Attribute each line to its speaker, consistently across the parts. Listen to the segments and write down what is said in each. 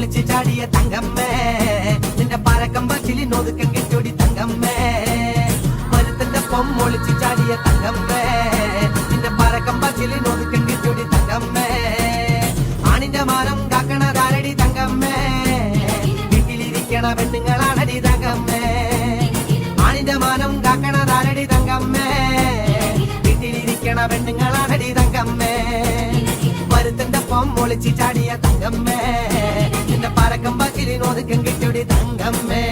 Speaker 1: ഒളിച്ച് ചാടിയ തങ്കമ്മേ നിന്റെ പരക്കം പച്ചിലി നൊതുക്കം കെട്ടൊടി തങ്കമ്മേ. മരുത്തിന്റെ പൊമ്മൊളിച്ച് ചാടിയ തങ്കമ്മേ നിന്റെ പരക്കം പച്ചിലി നൊതുക്കം കെട്ടൊടി തങ്കമ്മേ. ആണിന്റെ മാനം കാക്കണ താരടി തങ്കമ്മേ വീട്ടിലിരിക്കണ പെണ്ണുങ്ങളാണടി തങ്കമ്മേ. ആണിന്റെ മാനം കാക്കണ താരടി തങ്കമ്മേ വീട്ടിലിരിക്കണ പെണ്ണുങ്ങളാണടി തങ്കമ്മേ. മരുത്തിന്റെ പൊമ്മൊളിച്ച് ചാടിയ തങ്കമ്മേ. നൊതുക്കം കെട്ടൊടി തങ്കമ്മേ.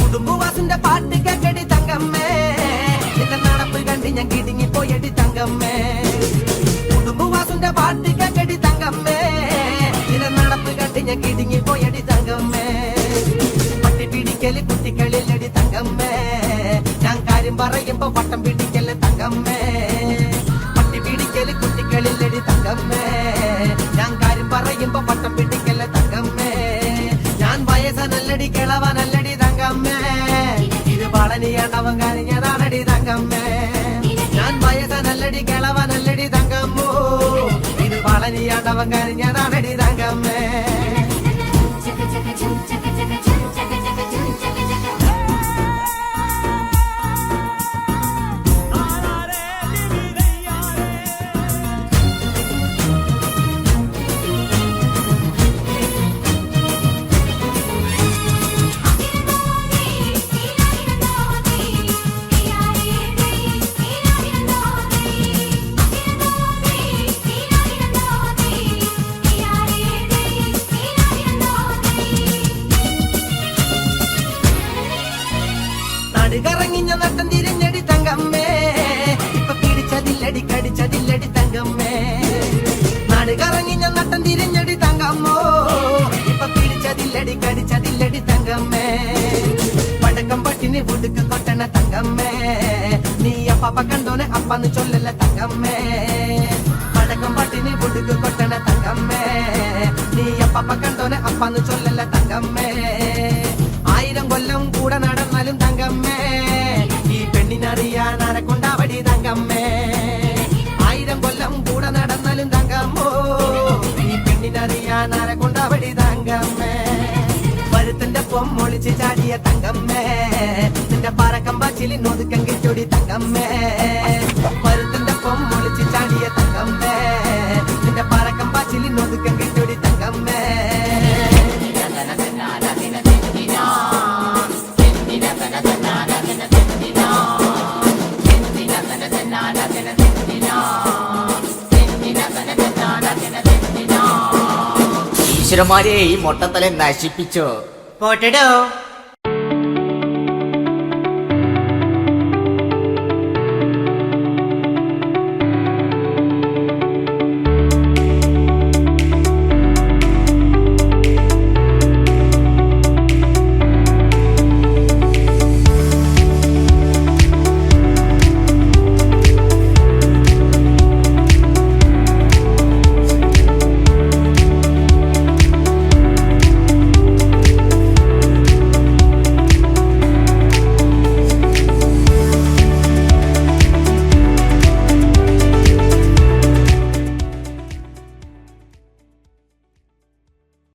Speaker 1: കുടുംബവാസിന്റെ പാട്ട് കേക്കടി തങ്കമ്മേ. നിന്റെ നടപ്പ് കണ്ട് ഞാൻ കിടുങ്ങി പോയടി തങ്കമ്മേ. കുട്ടികളില്ലടി തങ്കമ്മേ. ഞാൻ കാര്യം പറയുമ്പോ പട്ടം പിടിക്കൽ തങ്കമ്മേ. പട്ടി പിടിക്കൽ കുട്ടികളില്ലടി തങ്കമ്മേ. ഞാൻ കാര്യം പറയുമ്പോ പട്ടം പിടിക്കൽ തങ്കമ്മേ. ഞാൻ വയസ്സനല്ലടി കിളവനല്ലടി തങ്കമ്മേ. ഇത് പളനിയാണ്ടവൻ കനിഞ്ഞതാണടി തങ്കമ്മേ. ഞാൻ വയസ്സനല്ലടി കിളവനല്ലടി തങ്കമ്മോ. ഇത് പളനിയാണ്ടവൻ കനിഞ്ഞതാണടി തങ്കമ്മേ. നടുകറങ്ങിഞ്ഞ നട്ടം തിരിഞ്ഞടി തങ്കമ്മേ. ഇപ്പൊ പിടിച്ചതില്ലടി കടിച്ചതില്ലടി തങ്കമ്മേ. നടുകറങ്ങിഞ്ഞ നട്ടം തിരിഞ്ഞടി തങ്കമ്മോ. ഇപ്പൊ പിടിച്ചതില്ലടി കടിച്ചതില്ലടി തങ്കമ്മേ. പടക്കം പട്ടിന് ഉടുക്ക് കൊട്ടണ തങ്കമ്മേ. നീ അപ്പാപ്പ കണ്ടോനെ അപ്പാന്ന് ചൊല്ലല്ല തങ്കമ്മേ. പടക്കം പട്ടിന് ഉടുക്ക് കൊട്ടണ തങ്കമ്മേ. നീ അപ്പാപ്പ കണ്ടോനെ അപ്പാന്ന് ചാടിയ തങ്കമ്മേ. നിന്റെ പറക്കം പച്ചിലി നൊതുക്കം കിട്ടൊടി തങ്കമ്മേ. പരുത്തിന്റെ പൊമ്മൊളിച്ച് ചാടിയ തങ്കമ്മേ. നിന്റെ പറക്കം പച്ചിലി നൊതുക്കം കിട്ടൊടി തങ്കമ്മേ.
Speaker 2: ഈശ്വരന്മാരെ ഈ മൊട്ടത്തലെ നശിപ്പിച്ചോ?
Speaker 1: പോട്ടടോ.